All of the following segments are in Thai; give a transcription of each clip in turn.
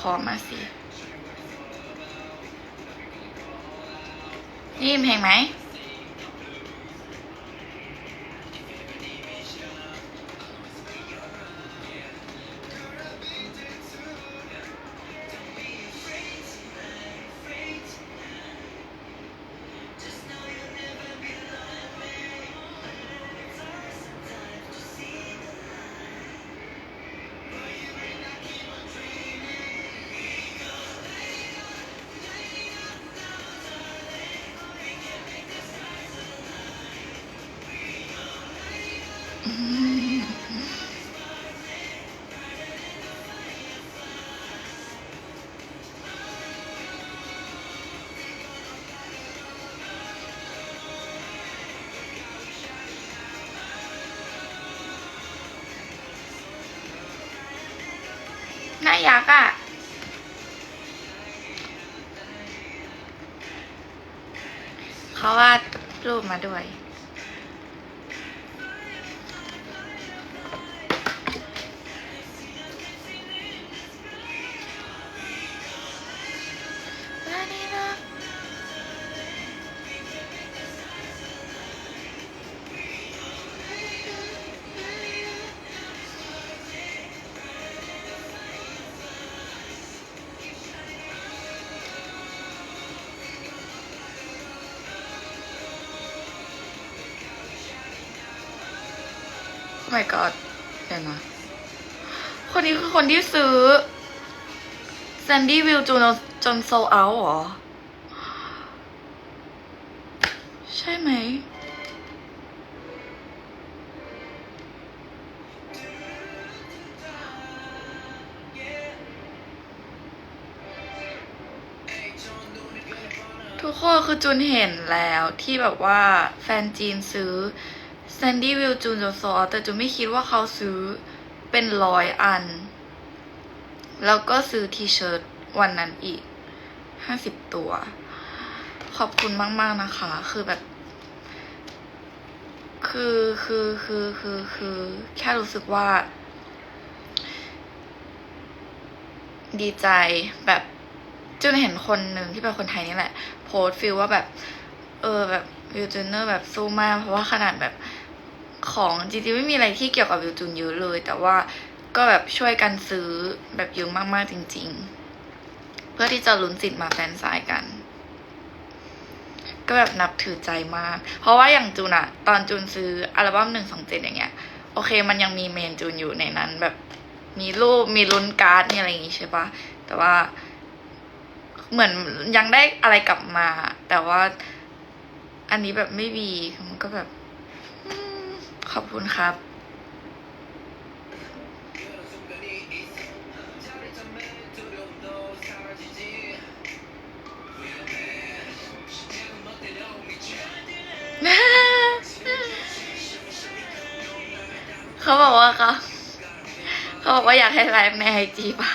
คอมาสินี่เพลงไหม น่าอยักอะเขาวาดรูปมาด้วย my god เดี๋ยวนะคนนี้คือคนที่ซื้อ Sandy Will จูนจนโซเอาหรอ ใช่ไหม ทุกคนคือจุนเห็นแล้วที่แบบว่าแฟนจีนซื้อ Sandy Will จูนจโซอแต่จูนไม่คิดว่าเขาซื้อเป็นร้อยอัน แล้วก็ซื้อทีเชิ้ตวันนั้นอีกห้าสิบตัว ขอบคุณมากๆนะคะ คือแบบ คือคือคือคือคือแค่รู้สึกว่า ดีใจแบบจุนเห็นคนหนึ่งที่เป็นคนไทยนี่แหละ โพสต์ฟิลว่าแบบ เออแบบวิวจูเนอร์แบบสู้มาก เพราะว่าขนาดแบบ ของจริงๆไม่มีอะไรที่เกี่ยวกับวิวจูนเยอะเลย แต่ว่าก็แบบช่วยกันซื้อแบบเยอะมากๆจริง ๆ เพื่อที่จะลุ้นสิทธิ์มาแฟนซายกัน ก็แบบนับถือใจมาก เพราะว่าอย่างจูนอะตอนจูนซื้ออัลบั้มหนึ่งสองเจ็ดอย่างเงี้ย โอเคมันยังมีเมนจูนอยู่ในนั้น แบบมีรูปมีลุ้นการ์ดมีอะไรอย่างงี้ใช่ปะแต่ว่าเหมือนยังได้อะไรกลับมา แต่ว่าอันนี้แบบไม่มีมันก็แบบ ขอบคุณครับ เขาบอกว่าเขาเขาบอกว่าอยากให้ไลฟ์ในไอจีบ้า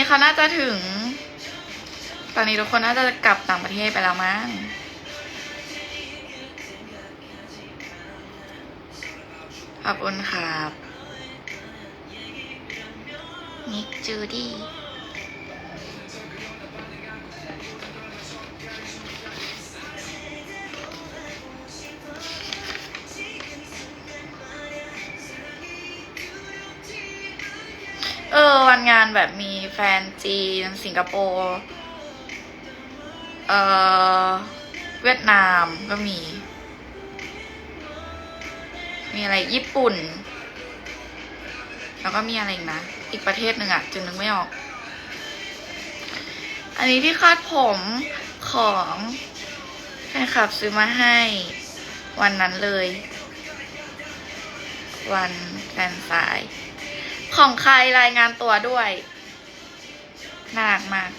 นี้เขาน่าจะถึง ตอนนี้ทุกคนน่าจะกลับต่างประเทศไปแล้วมั้งขอบคุณครับนิกจูดี้เออวันงานแบบมี นจีน สิงคโปร์เออเวียดนามก็มี มีอะไรญี่ปุ่น แล้วก็มีอะไรอีกนะ อีกประเทศหนึ่งอะจึงนึกไม่ออก อันนี้ที่คาดผมของแฟนคลับซื้อมาให้วันนั้นเลย วันแฟนสาย ของใครรายงานตัวด้วยากมาก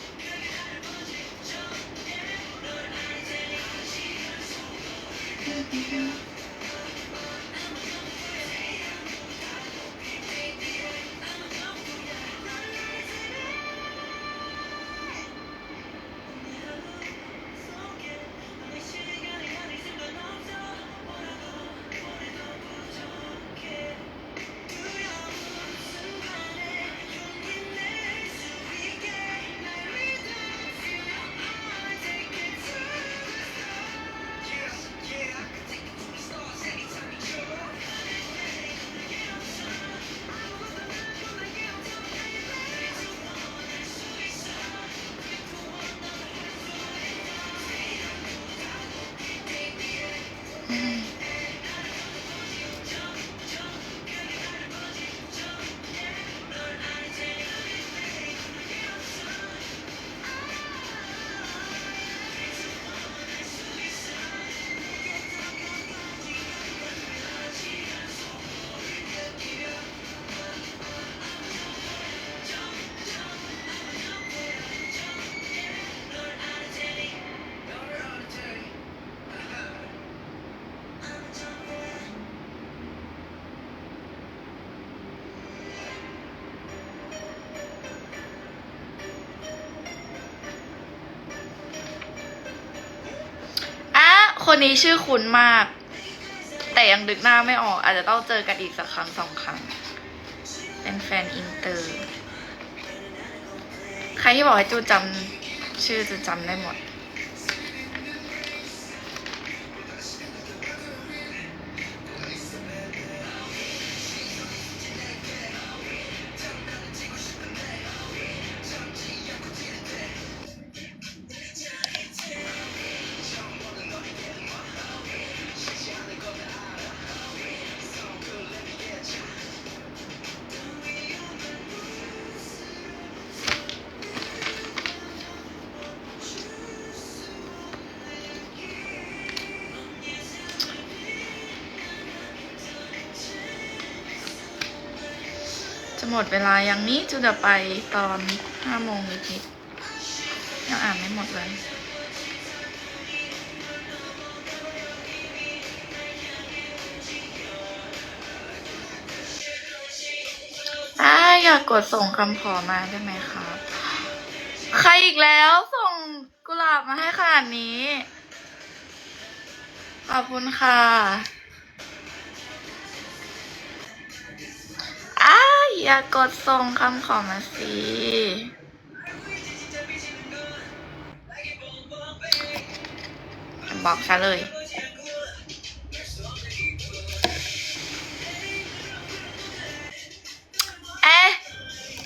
นี้ชื่อคุ้นมาก แต่ยังดึกหน้าไม่ออก อาจจะต้องเจอกันอีกสักครั้งสองครั้ง เป็นแฟนอินเตอร์ ใครที่บอกให้จูจำชื่อจูจำได้หมด ดเวลายังนี้จูจะไปตอนห้าโมงนิดๆยังอ่านไม่หมดเลยอ่าอยากกดส่งคำขอมาได้ไหมครับ ใครอีกแล้วส่งกุหลาบมาให้ขนาดนี้ ขอบคุณค่ะ อย่ากดส่งคำขอมาสิบอกซะเลยเอ๊ะ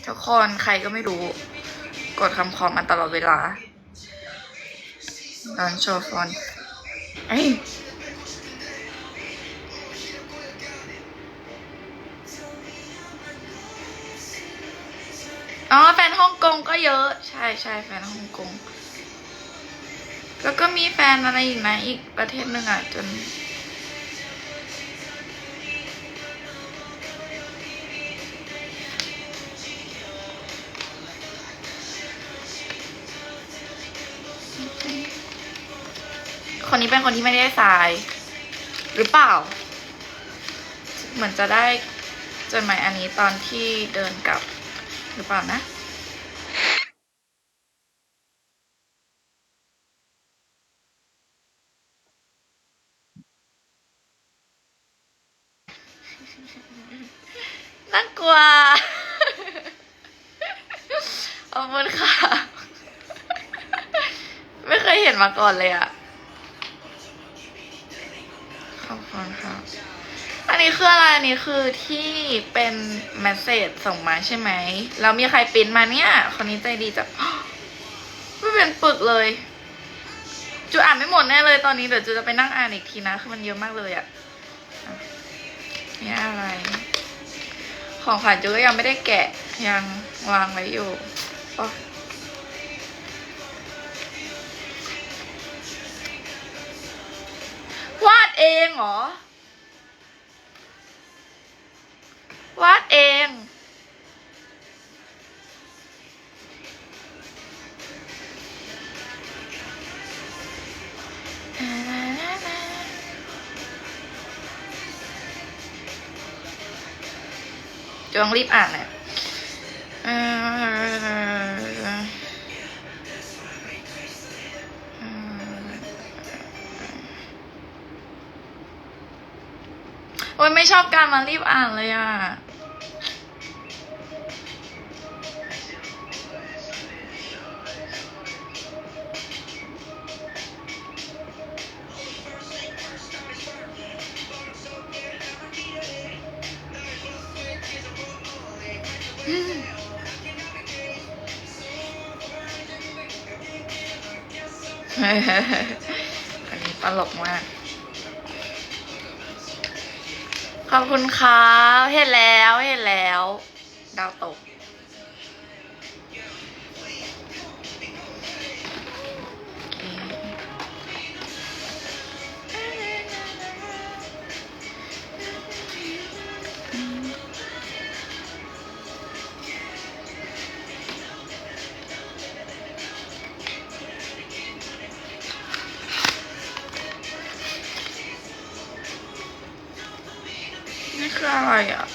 ทุกคนใครก็ไม่รู้ กดคำขอมาตลอดเวลาตอนโชว์ฟอนเอ้ย กงก็เยอะ ใช่ใช่แฟนฮ่องกง แล้วก็มีแฟนอะไรอีกนะอีกประเทศหนึ่งอะจน คนนี้เป็นคนที่ไม่ได้ทราย หรือเปล่า เหมือนจะได้จดหมายอันนี้ตอนที่เดินกลับหรือเปล่านะ น่ากลัว ขอบคุณค่ะ ไม่เคยเห็นมา ก่อนเลยอะขอบคุณค่ะ อันนี้คืออะไร อันนี้คือที่เป็นเมสเซจส่งมาใช่ไหม แล้วมีใครปิ้นมาเนี่ย คนนี้ใจดีจังไม่เป็นปึกเลย จูอ่านไม่หมดแน่เลยตอนนี้เดี๋ยวจูจะไปนั่งอ่านอีกทีนะ คือมันเยอะมากเลยอะอะนี่อะไร ของขวัญจูก็ยังไม่ได้แกะ ยังวางไว้อยู่ เองเหรอ วาดเอง จงรีบอ่านนะ่ะ ยไม่ชอบการมารีบอ่านเลยอะ อันนี้ตลกมาก ขอบคุณครับเห็นแล้วเห็นแล้ว ดาวตก นี่คื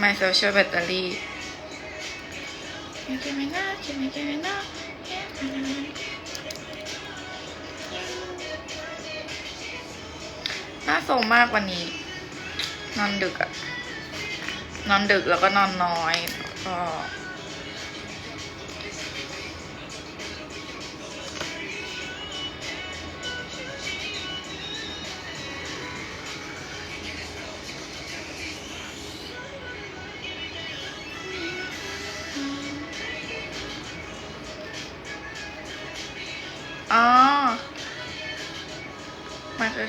My social battery คิมินะคิมิคิมินะน่าโซมมากวันนี้ นอนดึกอะนอนดึกแล้วก็นอนน้อยก็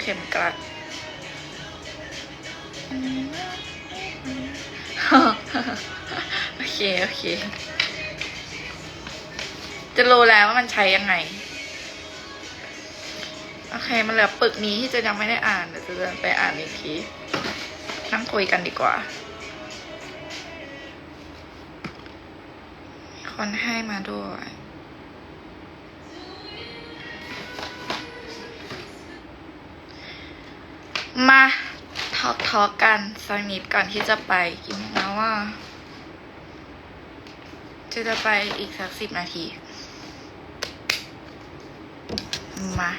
เข็มกลัดโอเค โอเค จะรู้แล้วว่ามันใช้ยังไง โอเค มันเหลือปึกนี้ที่จะยังไม่ได้อ่านเดี๋ยวจะเดินไปอ่านอีกที นั่งคุยกันดีกว่า คนให้มาด้วย มาทอกทอกกันสักนิดก่อนที่จะไปกินแล้วว่า จะจะไปอีกสักสิบนาที มา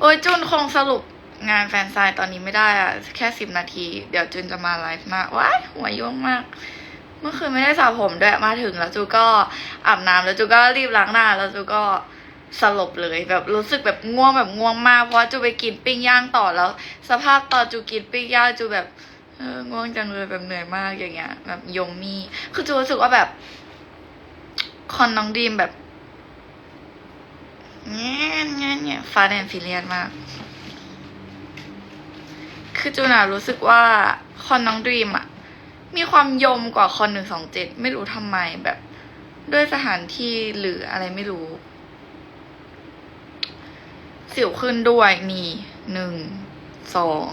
โอ้ยจุนคงสรุปงานแฟนไซน์ตอนนี้ไม่ได้อะแค่สิบนาที เดี๋ยวจุนจะมาไลฟ์มาว้ายหัวยุ่งมาก เมื่อคืนไม่ได้สระผมด้วยมาถึงแล้วจูก็อาบน้ำแล้วจูก็รีบล้างหน้าแล้วจูก็ สลบเลยแบบรู้สึกแบบง่วงแบบง่วงมากเพราะว่าจูไปกินปิ้งย่างต่อแล้ว สภาพตอนจูกินปิ้งย่างจูแบบเออง่วงจังเลยแบบเหนื่อยมากอย่างเงี้ย แบบยมมีคือจูรู้สึกว่าแบบคอนน้องดีมแบบเงี้ยเงี้ยเงี้ยฟาแดนฟิเลียนมาก คือจูน่ะรู้สึกว่าคอนน้องดีมอะมีความยมกว่าคอนหนึ่งสองเจ็ดไม่รู้ทำไมแบบด้วยสถานที่หรืออะไรไม่รู้ สิวขึ้นด้วยนี่หนึ่งสอง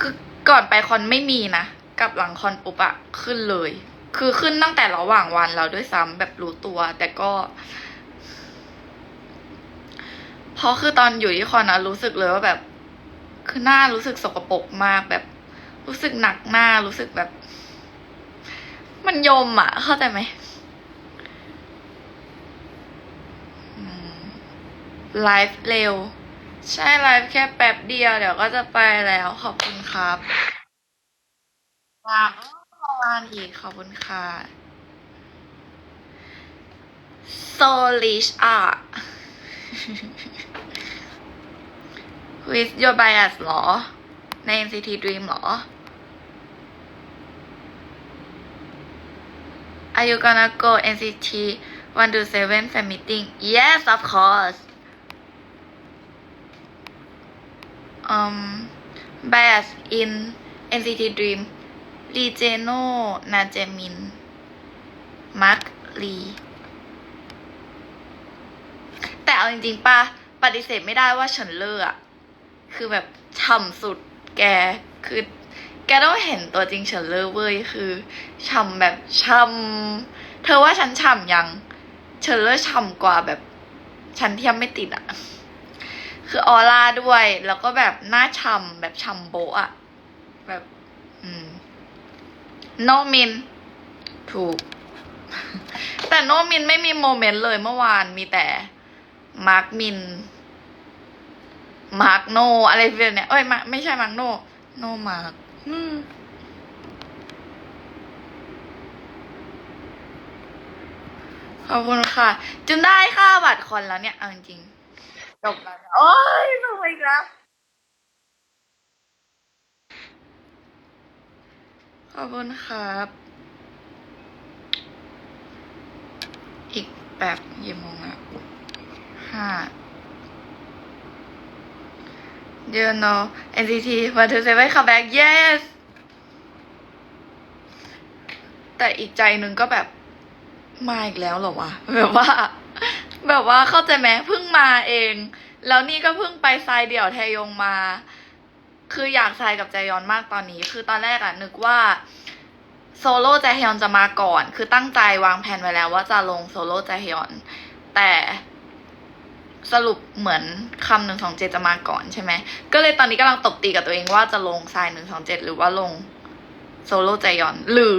คือก่อนไปคอนไม่มีนะกับหลังคอนปุ๊บอะขึ้นเลย คือขึ้นตั้งแต่ระหว่างวันแล้วด้วยซ้ำแบบรู้ตัว แต่ก็เพราะคือตอนอยู่ที่คอนนะรู้สึกเลยว่าแบบ คือหน้ารู้สึกสกปรกมากแบบ รู้สึกหนักหน้ารู้สึกแบบ มันยมอะเข้าใจไหม ไลฟ์เร็ว ใช่ไลฟ์แค่แป๊บเดียว เดี๋ยวก็จะไปแล้วขอบคุณครับวางอ้อวานอีกขอบคุณค่ะ Solish art with your bias หรอ ใน NCT Dream หรอ Are you gonna go NCT 127 fan meeting Yes of course um Bass in NCT Dream Lee Jeno Najamin Mark Lee แต่เอาจริงๆป่ะ ปฏิเสธไม่ได้ว่าเฉินเลอร์อะคือแบบฉ่ำสุดแกคือแกต้องเห็นตัวจริงเฉินเลอร์เว้ยคือฉ่ำแบบฉ่ำเธอว่าฉันฉ่ำยังเฉินเลอร์ฉ่ำกว่าแบบ ฉันเทียมไม่ติดอะ คือออร่าด้วย แล้วก็แบบหน้าฉ่ำแบบฉ่ำโบะอะแบบ อืม โนมิน ถูก แต่โนมินไม่มีโมเมนต์เลยเมื่อวานมีแต่ มาร์กมิน มาร์กโน อะไรแบบเนี้ยเอ้ยมาไม่ใช่มาร์กโน โนมาร์กอืมขอบคุณค่ะจนได้ค่าบัตรคอนแล้วเนี่ยเอาจริงๆ จบแล้วโอ้ยจบอีกแล้วขอบคุณครับ อีกแบบยี่โมงอะห้า You know NCT วันทูเซเว่นคัมแบ็ก yes แต่อีกใจหนึ่งก็แบบ มาอีกแล้วเหรอวะ แบบว่า แบบว่าเข้าใจไหมเพิ่งมาเอง แล้วนี่ก็เพิ่งไปทรายเดี่ยวแทยงมา คืออยากทรายกับใจยอนมากตอนนี้ คือตอนแรกอะนึกว่าโซโล่ใจฮยอนจะมาก่อน คือตั้งใจวางแผนไว้แล้วว่าจะลงโซโล่ใจฮยอน แต่สรุปเหมือนคำหนึ่งสองเจ็ดจะมาก่อนใช่ไหม ก็เลยตอนนี้กำลังตบตีกับตัวเองว่าจะลงทรายหนึ่งสองเจ็ดหรือว่าลงโซโล่ใจยอน หรือ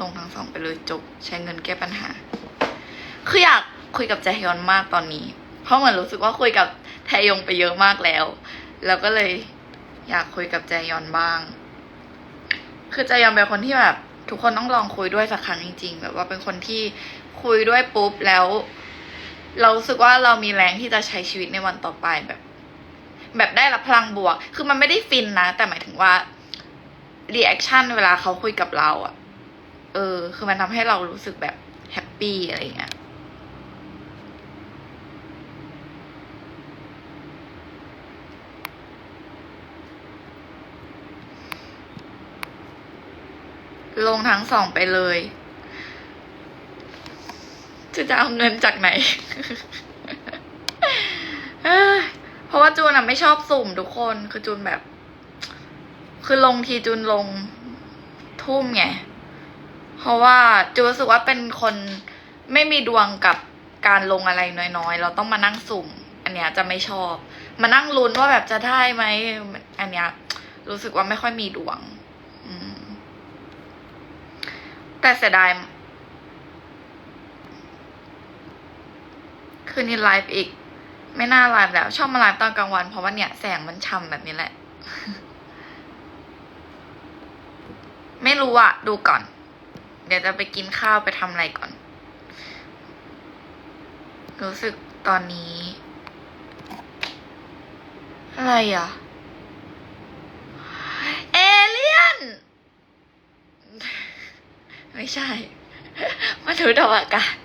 ลงทั้งสองไปเลยจบใช้เงินแก้ปัญหา คืออยาก คุยกับใจฮยอนมากตอนนี้ เพราะเหมือนรู้สึกว่าคุยกับแทยงไปเยอะมากแล้ว แล้วก็เลยอยากคุยกับใจยอนบ้าง คือใจยอนเป็นคนที่แบบ ทุกคนต้องลองคุยด้วยสักครั้งจริง ๆ แบบว่าเป็นคนที่คุยด้วยปุ๊บแล้ว เราสึกว่าเรามีแรงที่จะใช้ชีวิตในวันต่อไปแบบ แบบได้รับพลังบวก คือมันไม่ได้ฟินนะ แต่หมายถึงว่ารีแอคชั่นเวลาเขาคุยกับเราอะเออ คือมันทำให้เรารู้สึกแบบแฮปปี้อะไรเงี้ย ลงทั้งสองไปเลย จะจะเอาเงินจากไหน เพราะว่าจูนอะไม่ชอบสุ่มทุกคน คือจูนแบบ คือลงทีจูนลงทุ่มไง เพราะว่าจูนรู้สึกว่าเป็นคนไม่มีดวงกับการลงอะไรน้อยๆ เราต้องมานั่งสุ่ม อันเนี้ยจะไม่ชอบ มานั่งลุ้นว่าแบบจะได้ไหม อันเนี้ยรู้สึกว่าไม่ค่อยมีดวง อืม แต่เสียดาย คืนนี้ไลฟ์อีก ไม่น่าไลฟ์แล้ว ชอบมาไลฟ์ตอนกลางวัน เพราะว่าเนี่ยแสงมันช่ำแบบนี้แหละ ไม่รู้อะดูก่อน เดี๋ยวจะไปกินข้าวไปทำอะไรก่อน รู้สึกตอนนี้ อะไรอะเอเลี่ยน ไม่ใช่มาดูดาวอากาศ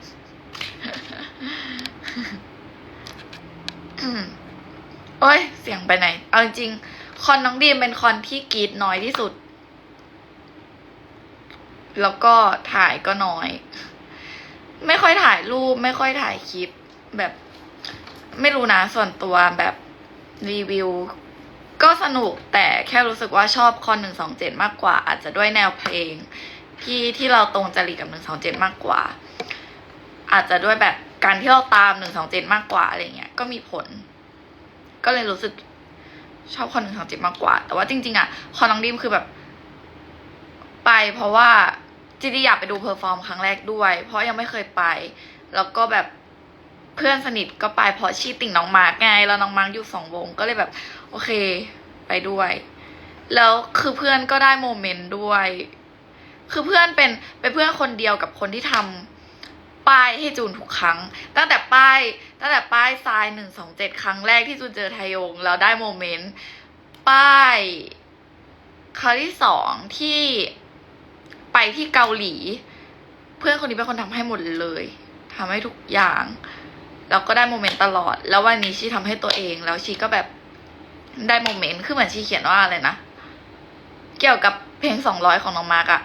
อืมโอ้ย เสียงไปไหน เอาจริงคอนน้องดีมเป็นคอนที่กรีดน้อยที่สุด แล้วก็ถ่ายก็น้อย ไม่ค่อยถ่ายรูป ไม่ค่อยถ่ายคลิป แบบ ไม่รู้นะ ส่วนตัวแบบรีวิว ก็สนุกแต่แค่รู้สึกว่าชอบคอนหนึ่งสองเจ็ดมากกว่า อาจจะด้วยแนวเพลง ที่ที่เราตรงจริตกับหนึ่งสองเจ็ดมากกว่า อาจจะด้วยแบบการที่เราตามหนึ่งสองเจ็ดมากกว่าอะไรเงี้ยก็มีผล ก็เลยรู้สึกชอบคนหนึ่งสองเจ็ดมากกว่า แต่ว่าจริง ๆ อะคอนน้องดิมคือแบบ ไปเพราะว่าจริงๆอยากไปดูเพอร์ฟอร์มครั้งแรกด้วย เพราะยังไม่เคยไป แล้วก็แบบเพื่อนสนิทก็ไปเพราะชีติ่งน้องมาร์กไงแล้วน้องมาร์กอยู่สองวงก็เลยแบบ โอเค ไปด้วย แล้วคือเพื่อนก็ได้โมเมนต์ด้วย คือเพื่อนเป็นเป็นเพื่อนคนเดียวกับคนที่ทำป้ายให้จูนทุกครั้ง ตั้งแต่ป้ายตั้งแต่ป้ายทรายหนึ่งสองเจ็ดครั้งแรกที่จูนเจอไทยงแล้วได้โมเมนต์ป้ายครั้งที่สองที่ไปที่เกาหลี เพื่อนคนนี้เป็นคนทำให้หมดเลยทำให้ทุกอย่างแล้วก็ได้โมเมนต์ตลอด แล้ววันนี้ชีทำให้ตัวเองแล้วชีก็แบบได้โมเมนต์คือเหมือนชีเขียนว่าอะไรนะเกี่ยวกับเพลงสองร้อยของน้องมาร์กอะ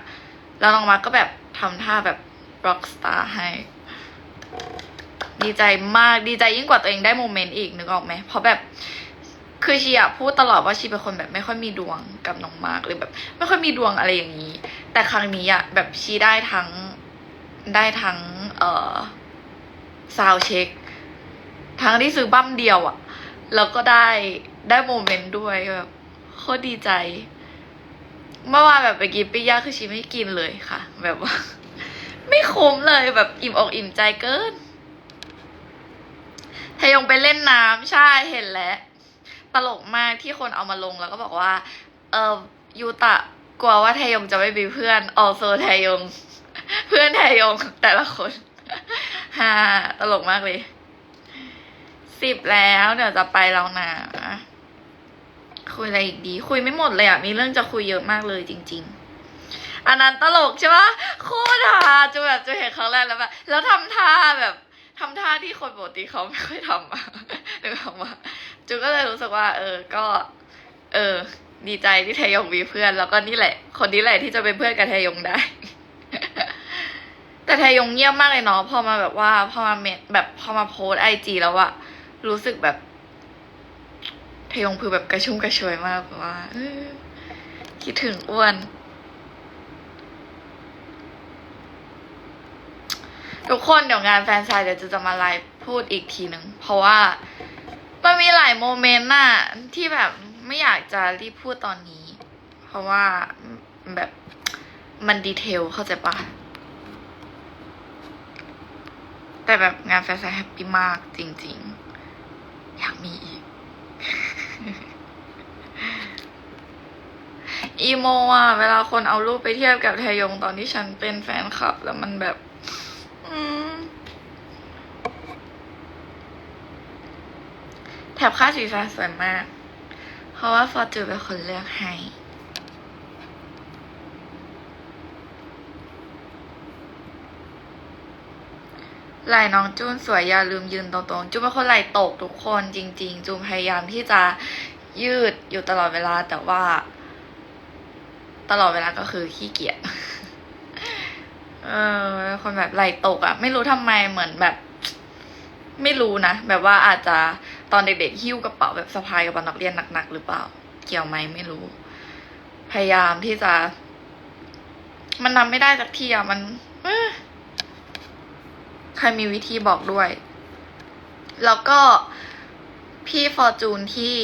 แล้วน้องมาร์กก็แบบทำท่าแบบร็อกสตาร์ให้ ดีใจมากดีใจยิ่งกว่าตัวเองได้โมเมนต์อีกนึกออกไหมเพราะแบบคือชีอะพูดตลอดว่าชีเป็นคนแบบไม่ค่อยมีดวงกับน้องมาร์กหรือแบบ ไม่ค่อยมีดวงอะไรอย่างนี้ แต่ครั้งนี้อะแบบชีได้ทั้งได้ทั้งเอ่อซาวเช็คทั้งที่ซื้อบั้มเดียวอะแล้วก็ได้ได้โมเมนต์ด้วยแบบโคตรดีใจ เมื่อวานแบบไปกินปิ้งย่างคือชีไม่กินเลยค่ะ แบบว่า ไม่คุ้มเลยแบบอิ่มอกอิ่มใจเกินทยงไปเล่นน้ำใช่เห็นแล้ว ตลกมากที่คนเอามาลงแล้วก็บอกว่า เออยูตะกลัวว่าทยงจะไม่มีเพื่อนออโซทยง เพื่อนทยงแต่ละคนฮ่าตลกมากเลยสิบแล้วเดี๋ยวจะไปแล้วนะ คุยอะไรอีกดี คุยไม่หมดเลยอะมีเรื่องจะคุยเยอะมากเลยจริง ๆอันนั้นตลกใช่ปะโคตรฮาจูแบบจูเห็นครั้งแรกแล้วแบบแล้วทำท่าแบบทำท่าที่คนปกติเขาไม่ค่อยทำอะนึกออกมาจูก็เลยรู้สึกว่า เออก็ เออ ดีใจที่เทยงมีเพื่อน แล้วก็นี่แหละ คนนี้แหละที่จะเป็นเพื่อนกับเทยงได้ แต่เทยงเงียบมากเลยเนาะพอมาแบบว่า พอมาเมแบบพอมาโพสไอจีแล้วอะรู้สึกแบบ เทยงคือแบบกระชุ่มกระชวยมากแบบว่าคิดถึงอ้วน ทุกคนเดี๋ยวงานแฟนซายเดี๋ยวจะจะมาไลฟ์พูดอีกทีหนึ่งเพราะว่ามันมีหลายโมเมนต์น่ะที่แบบไม่อยากจะรีบพูดตอนนี้ เพราะว่าแบบมันดีเทลเข้าใจปะแต่แบบงานแฟนซายแฮปปี้มากจริง ๆ อยากมีอีก อีโมอะเวลาคนเอารูปไปเทียบกับแทยงตอนที่ฉันเป็นแฟนคลับ แล้วมันแบบ อืมแถบค่าสีฟ้าสวยมาก เพราะว่าฟอร์จูเป็นคนเลือกให้ไหล่น้องจูนสวยอย่าลืมยืนตรงๆจูนเป็นคนไหล่ตกทุกคนจริง ๆ จูนพยายามที่จะยืดอยู่ตลอดเวลาแต่ว่า ตลอดเวลาก็คือขี้เกียจเออคนแบบไหลตกอะ่ะ ไม่รู้ทำไมเหมือนแบบ ไม่รู้นะ แบบว่าอาจจะตอนเด็กๆหิ้วกระเป๋าแบบสะพายกระเป๋านักเรียนหนักๆหรือเปล่า เกี่ยวไหมไม่รู้ พยายามที่จะ มันทำไม่ได้สักทีอะมันใครมีวิธีบอกด้วย แล้วก็พี่ฟอร์จูนที่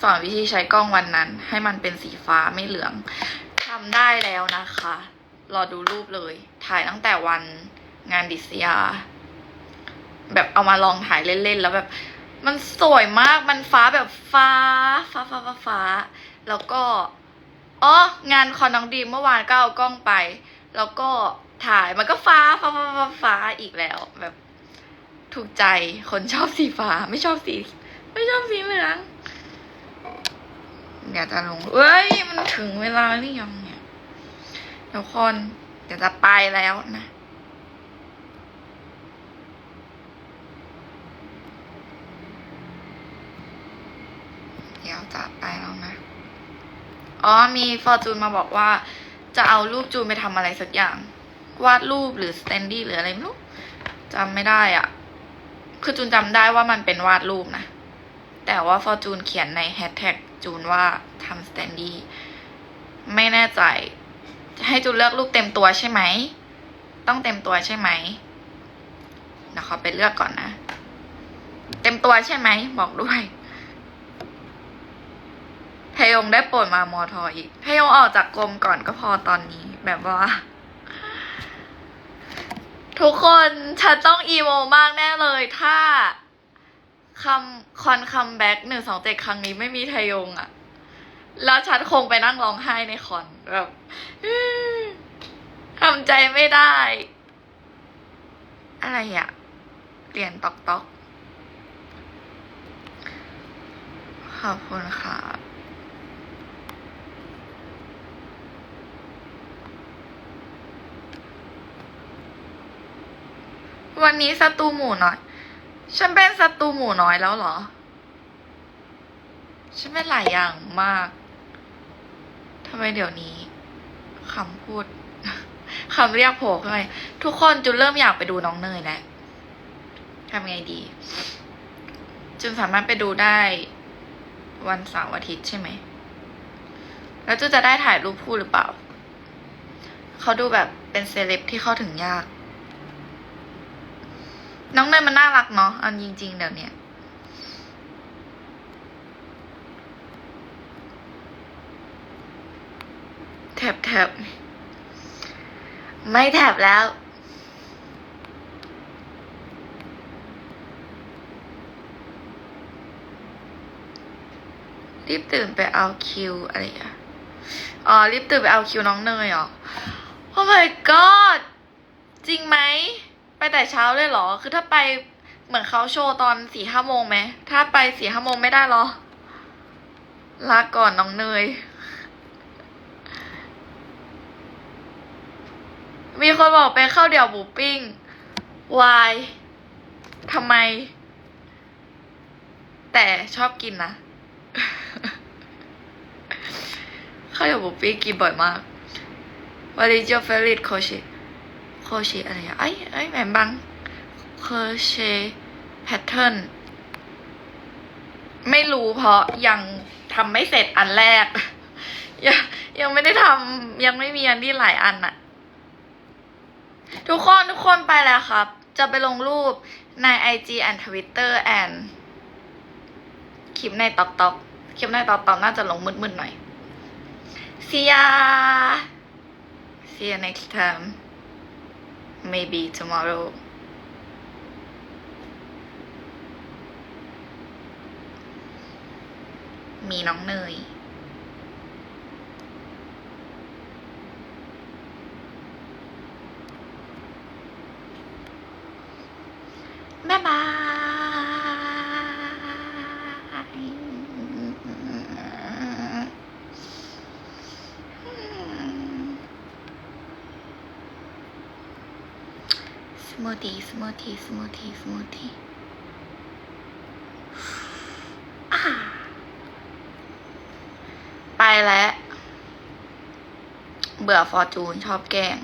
สอนวิธีใช้กล้องวันนั้น ให้มันเป็นสีฟ้าไม่เหลืองทำได้แล้วนะคะ รอดูรูปเลย ถ่ายตั้งแต่วันงานดิสยา แบบเอามาลองถ่ายเล่นๆ แล้วแบบ มันสวยมากมันฟ้าแบบฟ้า ฟ้าฟ้าฟ้าฟ้า แล้วก็อ๋องานคอนน้องดีมเมื่อวานก็เอากล้องไป แล้วก็ถ่ายมันก็ฟ้าฟ้าฟ้าฟ้าฟ้าอีกแล้ว แบบ ถูกใจคนชอบสีฟ้า ไม่ชอบสี ไม่ชอบสีเหลือง เดี๋ยวจะลงเอ้ย มันถึงเวลาหรือยังเนี่ยทุกคนเดี๋ยวจะไปแล้วนะเดี๋ยวจะไปแล้วนะ อ๋อ มีฟอร์จูนมาบอกว่า จะเอารูปจูนไปทำอะไรสักอย่าง วาดรูปหรือสแตนดี้หรืออะไรไม่รู้จำไม่ได้อะ่ะ คือจูนจำได้ว่ามันเป็นวาดรูปนะ แต่ว่าฟอร์จูนเขียนในแฮชแท็ก จูนว่าทำสแตนดี้ไม่แน่ใจจะให้จูนเลือกรูปเต็มตัวใช่ไหม ต้องเต็มตัวใช่ไหมเดี๋ยวขอไปเลือกก่อนนะ เต็มตัวใช่ไหม บอกด้วยพยงได้โปรดมามอทออีกพยงออกจากกรมก่อนก็พอตอนนี้ แบบว่า ทุกคนฉันต้องอีโมมากแน่เลยถ้า คำคอนคัมแบ็กหนึ่งสองเจ็ดครั้งนี้ไม่มีทยงอะแล้วฉันคงไปนั่งร้องไห้ในคอนแบบทำใจไม่ได้ อะไรอะเหรียญตอกตอกขอบคุณค่ะวันนี้ศัตรูหมูหน้อย ฉันเป็นศัตรูหมูน้อยแล้วเหรอ ฉันเป็นหลายอย่างมาก ทำไมเดี๋ยวนี้คำพูดคำเรียกโผล่ขึ้นมาทุกคนจุนเริ่มอยากไปดูน้องเนยแล้วทำไงดี จุนสามารถไปดูได้วันเสาร์อาทิตย์ใช่ไหม แล้วจุนจะได้ถ่ายรูปคู่หรือเปล่า เขาดูแบบเป็นเซเลบที่เข้าถึงยาก น้องเนยมันน่ารักเนาะเอาจริง ๆ เดี๋ยวนี้แถบแถบไม่แถบแล้ว รีบตื่นไปเอาคิวอะไรอะอ๋อ รีบตื่นไปเอาคิวน้องเนยเหรอโอ้ my god จริงไหม แต่เช้าเลยเหรอ คือถ้าไปเหมือนเขาโชว์ตอนสี่ห้าโมงไหม ถ้าไปสี่ห้าโมงไม่ได้เหรอ ลาก่อนน้องเนย มีคนบอกไปข้าวเดี่ยวหมูปิ้งวายทำไม แต่ชอบกินนะข้าวเดี่ยวหมูปิ้งกินบ่อยมาก What is your favorite crochet crochet อะไรอะไอ้ไอ้ยแหมบัง crochet pattern ไม่รู้เพราะยังทำไม่เสร็จอันแรก ยังยังไม่ได้ทำยังไม่มีอันที่หลายอันอะทุกคนทุกคนไปแล้วครับ จะไปลงรูปใน IG and Twitter and คลิปในตอกตอกคลิปในตอกตอกน่าจะลงมืดๆหน่อย See ya See you next time maybe tomorrow มีน้องเนยบ๊ายบายส มูทตี้สมูทตี้สมูทตี้สมูทตี้อ่าไปแล้ว เบื่อฟอร์จูนชอบแกล้ง